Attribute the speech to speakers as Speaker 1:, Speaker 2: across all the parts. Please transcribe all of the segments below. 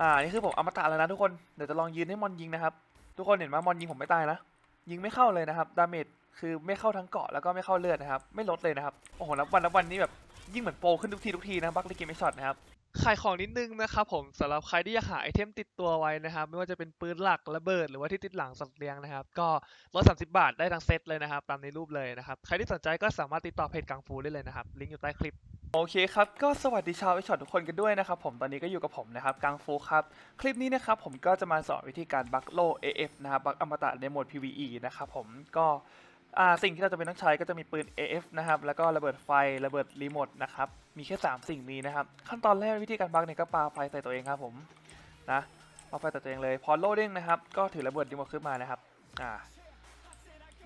Speaker 1: อ่า นี่คือผมอมตะแล้วนะทุกคน เดี๋ยวจะลองยืนให้มอนยิงนะครับ ทุกคนเห็นไหมมอนยิงผมไม่ตายนะ ยิงไม่เข้าเลยนะครับ ดาเมจคือไม่เข้าทั้งเกาะแล้วก็ไม่เข้าเลือดนะครับ ไม่ลดเลยนะครับ โอ้โหนับวันนับวันนี้แบบยิ่งเหมือนโปรขึ้นทุกทีทุกทีนะบัคลิกมไม่ช็อตนะครับ
Speaker 2: ขายของนิดนึงนะครับผมสำหรับใครที่อยากหาไอเทมติดตัวไว้นะครับ ไม่ว่าจะเป็นปืนหลักระเบิด หรือว่าที่ติดหลังสัตว์เลี้ยงนะครับ ก็ลด30บาทได้ทั้งเซตเลยนะครับ ตามในรูปเลยนะครับ ใครที่สนใจก็สามารถติดต่อเพจกังฟูได้เลยนะครับ ลิงก์อยู่ใต้คลิป
Speaker 1: โอเคครับ ก็สวัสดีชาวไอช็อตทุกคนกันด้วยนะครับผมตอนนี้ก็อยู่กับผมนะครับกังฟูครับ คลิปนี้นะครับผมก็จะมาสอนวิธีการบัคโล AF นะครับบัคอมตะในโหมด PVE นะครับผมก็สิ่งที่เราจะเป็นต้องใช้ก็จะมีปืน AF นะครับแล้วก็ระเบิดไฟระเบิดรีโมทนะครับมีแค่ 3 สิ่งนี้นะครับ ขั้นตอนแรกวิธีการบัคเนี่ยก็ปาไฟใส่ตัวเองครับผมนะปาไฟใส่ตัวเองเลยพอโลดิ้งนะครับก็ถือระเบิดรีโมทขึ้นมานะครับอ่า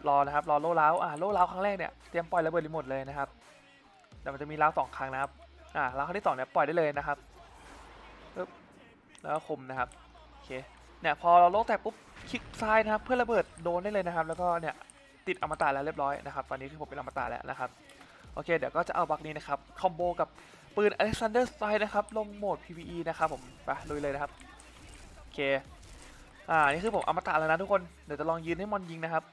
Speaker 1: รอนะครับรอโลล้าวอ่าโลล้าวครั้งแรกเนี่ยเตรียมปล่อยระเบิดรีโมทเลยนะครับ แต่มันจะมีล้าวสองครั้งนะครับอ่าล้าวครั้งที่สองเนี่ยปล่อยได้เลยนะครับปึ๊บแล้วก็คุมนะครับโอเคเนี่ยพอเราโลกแตกปุ๊บคลิกซ้ายนะครับเพื่อระเบิดโดนได้เลยนะครับ แล้วก็เนี่ยติดอมตะแล้วเรียบร้อยนะครับตอนนี้คือผมเป็นอมตะแล้วนะครับโอเคเดี๋ยวก็จะเอาบักนี้นะครับคอมโบกับปืน Alexander Style นะครับลงโหมด PVE นะครับผมไปลุยเลยนะครับโอเคอ่านี่คือผมอมตะแล้วนะทุกคนเดี๋ยวจะลองยืนให้มอนยิงนะครับ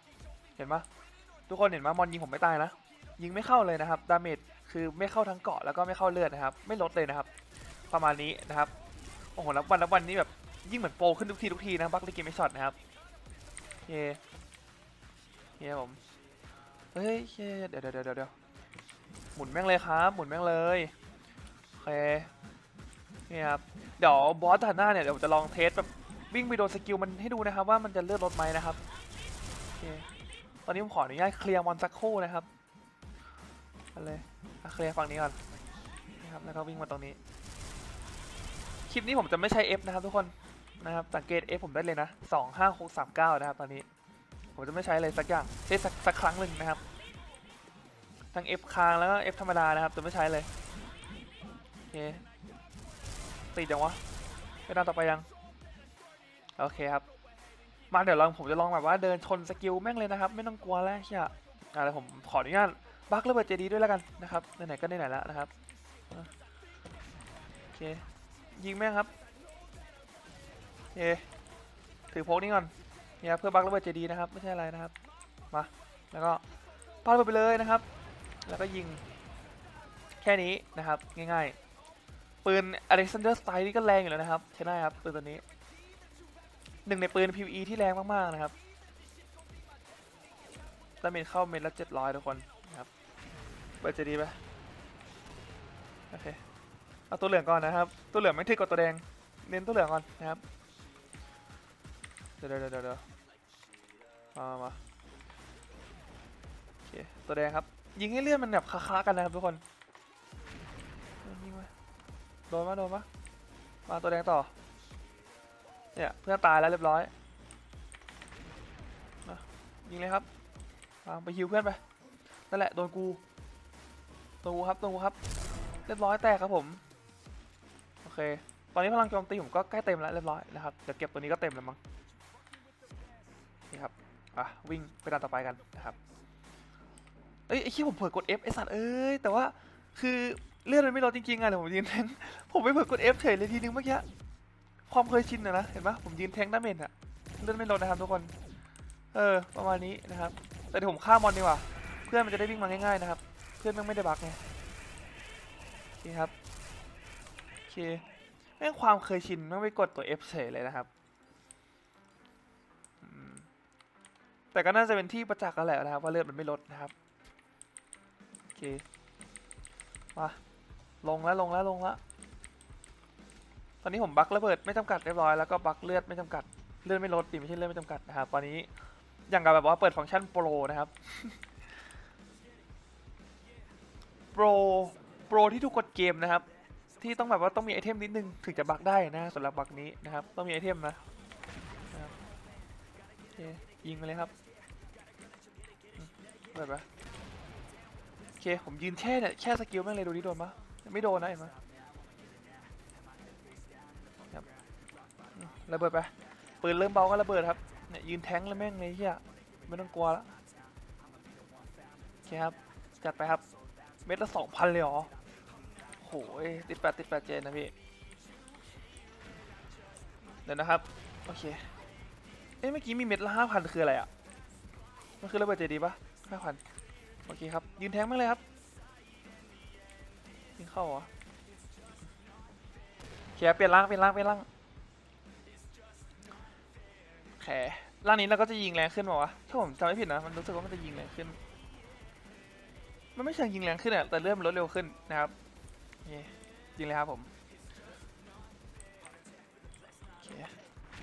Speaker 1: เห็นปะทุกคนเห็นปะมอนยิงผมไม่ตายนะยิงไม่เข้าเลยนะครับดาเมจ คือไม่เข้าทั้งเกาะแล้วก็ไม่เข้าเลือดนะครับ ไม่ลดเลยนะครับ ประมาณนี้นะครับโอ้โหนับวันนับวันนี้แบบยิ่งเหมือนโปรขึ้นทุกทีทุกทีนะบัคลิกมไม่ช็อตนะครับเคโอเคผมเฮ้ยเฮ้ยเดี๋ยวเดี๋ยวเดี๋ยวเดี๋ยวหมุนแม่งเลยครับ หมุนแม่งเลยโอเคนี่ครับเดี๋ยวบอสถัดหน้าเนี่ยเดี๋ยวจะลองเทสแบบวิ่งไปโดนสกิลมันให้ดูนะครับ ว่ามันจะเลือดลดไหมนะครับโอเคตอนนี้ผมขออนุญาตเคลียร์มอนสักคู่นะครับอาเลย เคลียร์ฝั่งนี้ก่อนนะครับแล้วก็วิ่งมาตรงนี้ คลิปนี้ผมจะไม่ใช้ F นะครับทุกคนนะครับสังเกต F ผมได้เลยนะ2 5 6 3 9นะครับตอนนี้ ผมจะไม่ใช้เลยสักอย่างใช้สักสักครั้งหนึ่งนะครับ ทั้ง F ค้างแล้วก็ F ธรรมดานะครับจะไม่ใช้เลยโอเคติดยังวะไปด้านต่อไปยังโอเคครับมาเดี๋ยวลองผมจะลองแบบว่าเดินชนสกิลแม่งเลยนะครับ ไม่ต้องกลัวแล้วเชียอะเดี๋ยวผมขออนุญาต บักระเบิดเจดีด้วยแล้วกันนะครับไหนๆก็ไหนๆแล้วนะครับโอเคยิงแม่งครับโอเคถือพกนี้ก่อนเนี่ยเพื่อบักระเบิดเจดีนะครับไม่ใช่อะไรนะครับมาแล้วก็ปาระเบิดไปเลยนะครับ แล้วก็ยิงแค่นี้นะครับง่ายๆ ปืน Alexander Style นี่ก็แรงอยู่แล้วนะครับใช้ได้ครับปืนตัวนี้หนึ่งในปืน PVE ที่แรงมากๆนะครับดาเมจเข้าเม็ดละเจ็ดร้อยทุกคน เปิดเจดีไปโอเคเอาตัวเหลืองก่อนนะครับ ตัวเหลืองไม่ถึกกว่าตัวแดง เน้นตัวเหลืองก่อนนะครับ เดี๋ยวเดี๋ยวเดี๋ยวมามาโอเค ตัวแดงครับ ยิงให้เลือดมันแบบคาๆกันนะครับทุกคนยิงมาโดนมาโดนมามาตัวแดงต่อ เนี่ยเพื่อนตายแล้วเรียบร้อยยิงเลยครับวางไปฮิวเพื่อนไป นั่นแหละโดนกู โดนกูครับโดนกูครับ เรียบร้อยแตกครับผม โอเค ตอนนี้พลังโจมตีผมก็ใกล้เต็มแล้วเรียบร้อยนะครับ เดี๋ยวเก็บตัวนี้ก็เต็มแล้วมั้ง นี่ครับ อะวิ่งไปด้านต่อไปกันนะครับ เอ้ยไอ้ขี้ผมเผลอกด F ไอ้สัตว์เอ้ยแต่ว่าคือเลื่อนมันไม่ลดจริงๆอะเดี๋ยผมยืนแทงผมไม่เผลอกด F เฉยเลยทีนึงเมื่อกี้ ความเคยชินอะนะเห็นปะผมยืนแทงดาเมจอะเลื่อนไม่ลดนะครับทุกคน เออประมาณนี้นะครับ แต่เดี๋ยวผมฆ่ามอนดีกว่า เพื่อนมันจะได้วิ่งมาง่ายๆนะครับ เพื่อนมันไม่ได้บักไงโอเคครับโอเคแม่งความเคยชินไม่งไปกดตัว F เฉยเลยนะครับแต่ก็น่าจะเป็นที่ประจักษ์แล้วแหละนะครับว่าเลือดมันไม่ลดนะครับโอเคมาลงแล้วลงแล้วลงแล้วตอนนี้ผมบักระเบิดไม่จำกัดเรียบร้อยแล้วก็บักเลือดไม่จำกัดเลือดไม่ลดดิไม่ใช่เลือดไม่จำกัดนะครับตอนนี้อย่างกับแบบว่าเปิดฟังก์ชันโปรนะครับ รโปรที่ทุกกดเกมนะครับ ที่ต้องแบบว่าต้องมีไอเทมนิดนึงถึงจะบักได้นะสำหรับบักนี้นะครับ ต้องมีไอเทมนะยิงไปเลยครับอืมเปิดปะโอเค ผมยืนแช่เนี่ยแช่สกิลแม่งเลยดูดิโดนปะไม่โดนนะเห็นไหมครับอืมระเบิดไปปืนเริ่มเบาก็ระเบิดครับเนี่ยยืนแทงแล้วแม่งเลยเฮียไม่ต้องกลัวแล้วโอเคครับ จัดไปครับ เม็ดละสองพันเลยเหรอโหยติดแปดติดแปดเจนนะพี่ เดี๋ยวนะครับ โอเค เอ๊ะเมื่อกี้มีเม็ดละห้าพันคืออะไรอะ มันคือระเบิดเจดีปะห้าพันโอเคครับ ยืนแทงมากเลยครับยิงเข้าเหรอโอเคครับเปลี่ยนร่างเปลี่ยนร่างเปลี่ยนร่างโอเคร่างนี้เราก็จะยิงแรงขึ้นมาวะถ้าผมจำไม่ผิดนะ มันรู้สึกว่ามันจะยิงแรงขึ้น มันไม่เชิงยิงแรงขึ้นอะแต่เลื่มลดเร็วขึ้นนะครับยิงเลยครับผมโอเค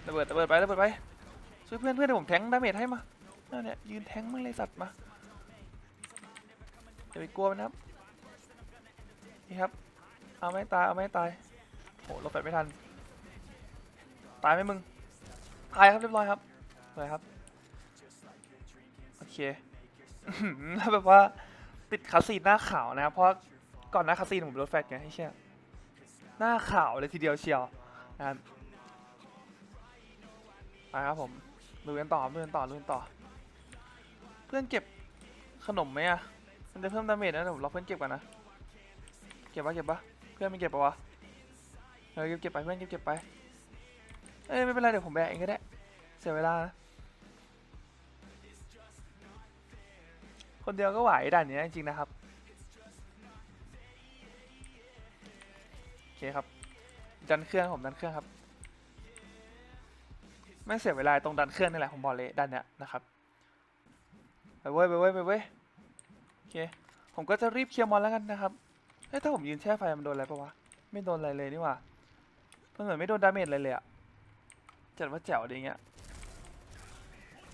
Speaker 1: ระเบิดระเบิดไประเบิดไปช่วยเพื่อนเพื่อนเดี๋ยวผมแทงดาเมจให้มาเนี่ยยืนแทงมั่งเลยสัตว์มาอย่าไปกลัวมันะครับนี่ครับเอาไม่ตายเอาไม่ตายโหเราแฟดไม่ทันตายไหมมึงตายครับเรียบร้อยครับสวยครับโอเคแล้วแบบว่า ติดคาซีนหน้าขาวนะ เพราะก่อนหน้าคาซีนผมโดนแฟดไงให้เชี่ยหน้าขาวเลยทีเดียวเชียวนะครับไปครับผมลุยกันต่อลุยกันต่อลุยกันต่อ เพื่อนเก็บขนมไหมอะมันจะเพิ่มดาเมจนะเดี๋ยวผมรอเพื่อนเก็บก่อนนะเก็บปะเก็บปะเพื่อนไม่เก็บปะวะเออเก็บเก็บไปเพื่อนเก็บเก็บไปเอ้ยไม่เป็นไรเดี๋ยวผมแบกเองก็ได้เสียเวลานะ คนเดียวก็ไหวด่านนี้จริงๆนะครับ โอเคครับ ดันเครื่องผมดันเครื่องครับ ไม่เสียเวลาตรงดันเครื่องนี่แหละผมบอกเลยด้านเนี้ยนะครับ ไปเว้ยไปเว้ยไปเว้ยโอเค ผมก็จะรีบเคลียร์มอนแล้วกันนะครับ เฮ้ยถ้าผมยืนแช่ไฟมันโดนอะไรปะวะ ไม่โดนอะไรเลยนี่หว่ามันเหมือนไม่โดนดาเมจอะไรเลยอะจัดว่าแจ๋วดีเงี้ย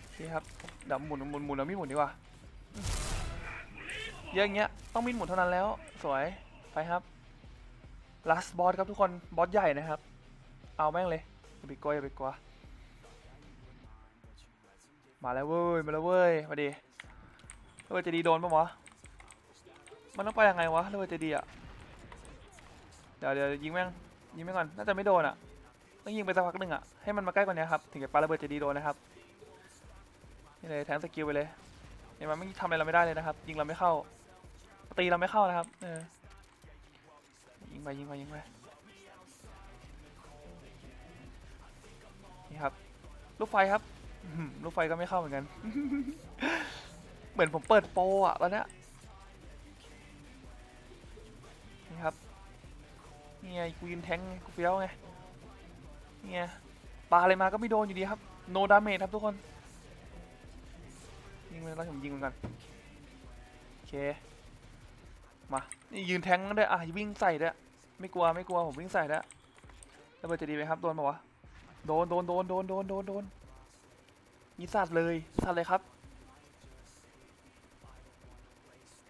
Speaker 1: โอเคครับเดี๋ยวหมุนหมุนหมุนแล้วมีหมุนดีกว่า เยอะอย่างเงี้ยต้องมีหมุนเท่านั้นแล้ว สวยไปครับ last boss ครับทุกคนบอสใหญ่นะครับ เอาแม่งเลยอย่าไปกลัวอย่าไปกลัวมาแล้วเว้ยมาแล้วเว้ยมาดิเระเบิดจะดีโดนปะวะมันต้องไปยังไงวะเระเบิดจะดีอะเดี๋ยวเดี๋ยวยิงแม่งยิงแม่งก่อนน่าจะไม่โดนอะต้องยิงไปสักพักหนึ่งอะให้มันมาใกล้กว่านี้ครับถึงจะปาระเบิดจะดีโดนนะครับนี่เลยแทงสกิลไปเลยเห็นไหมไม่ทำอะไรเราไม่ได้เลยนะครับ ยิงเราไม่เข้า ตีเราไม่เข้านะครับ เออ ยิงไปยิงไปยิงไป นี่ครับ ลูกไฟครับ ลูกไฟก็ไม่เข้าเหมือนกัน เหมือนผมเปิดโปรอะตอนเนี้ยนี่ครับนี่ไงกูยืนแทงไงกูเฟี้ยวไงนี่ไงปาอะไรมาก็ไม่โดนอยู่ดีครับ โนดาเมจครับทุกคน ยิงเลยแล้วผมยิงมันกันโอเค มา นี่ยืนแทงด้วยอะวิ่งใส่ด้วยไม่กลัวไม่กลัวผมวิ่งใส่ด้วยแล้วเบอร์จะดีไหมครับโดนปะวะโดนโดนโดนโดนโดนโดนโดนนี่สัตว์เลยสัตว์เลยครับ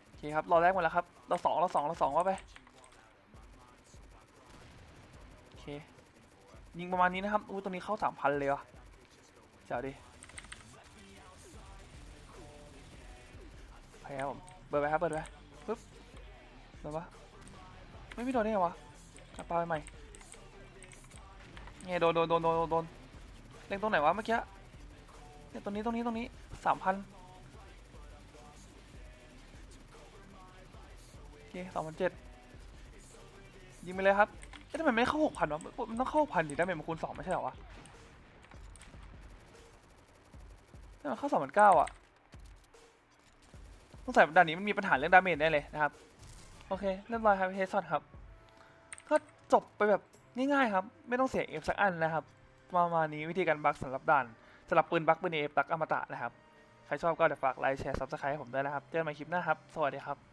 Speaker 1: โอเคครับรอแรกหมดแล้วครับเราสองเราสองเราสองว่าไปโอเคยิงประมาณนี้นะครับอู้ตรงนี้เข้าสามพันเลยว่ะเจ๋วดิไปครับผมเปิดไปครับเปิดไปปึ๊บ โดนปะไม่ไม่โดนได้ไงวะอะปาไปใหม่ไงโดนโดนโดนโดนโดนโดนเล็งตรงไหนวะเมื่อกี้เนี่ยตรงนี้ตรงนี้ตรงนี้สามพันโอเคสองพันเจ็ดยิงไปเลยครับเอ๊ะทำไมไม่เข้าหกพันวะมันต้องเข้าหกพันดิได้เมมันคูณสองไม่ใช่เหรอวะนี่มันเข้าสองพันเก้าอะต้องใส่ด่านนี้มันมีปัญหาเรื่องดาเมจแน่เลยนะครับ โอเคเรียบร้อยครับเฮสซอนครับ ก็จบไปแบบง่ายๆครับ ไม่ต้องเสียเอฟสักอันนะครับ ประมาณนี้วิธีการบักสำหรับด่านสำหรับปืนบักปืนเอฟบักอมตะนะครับ ใครชอบก็เดี๋ยวฝากไลค์แชร์ซับสไครต์ให้ผมด้วยนะครับ เจอกันใหม่คลิปหน้าครับ สวัสดีครับ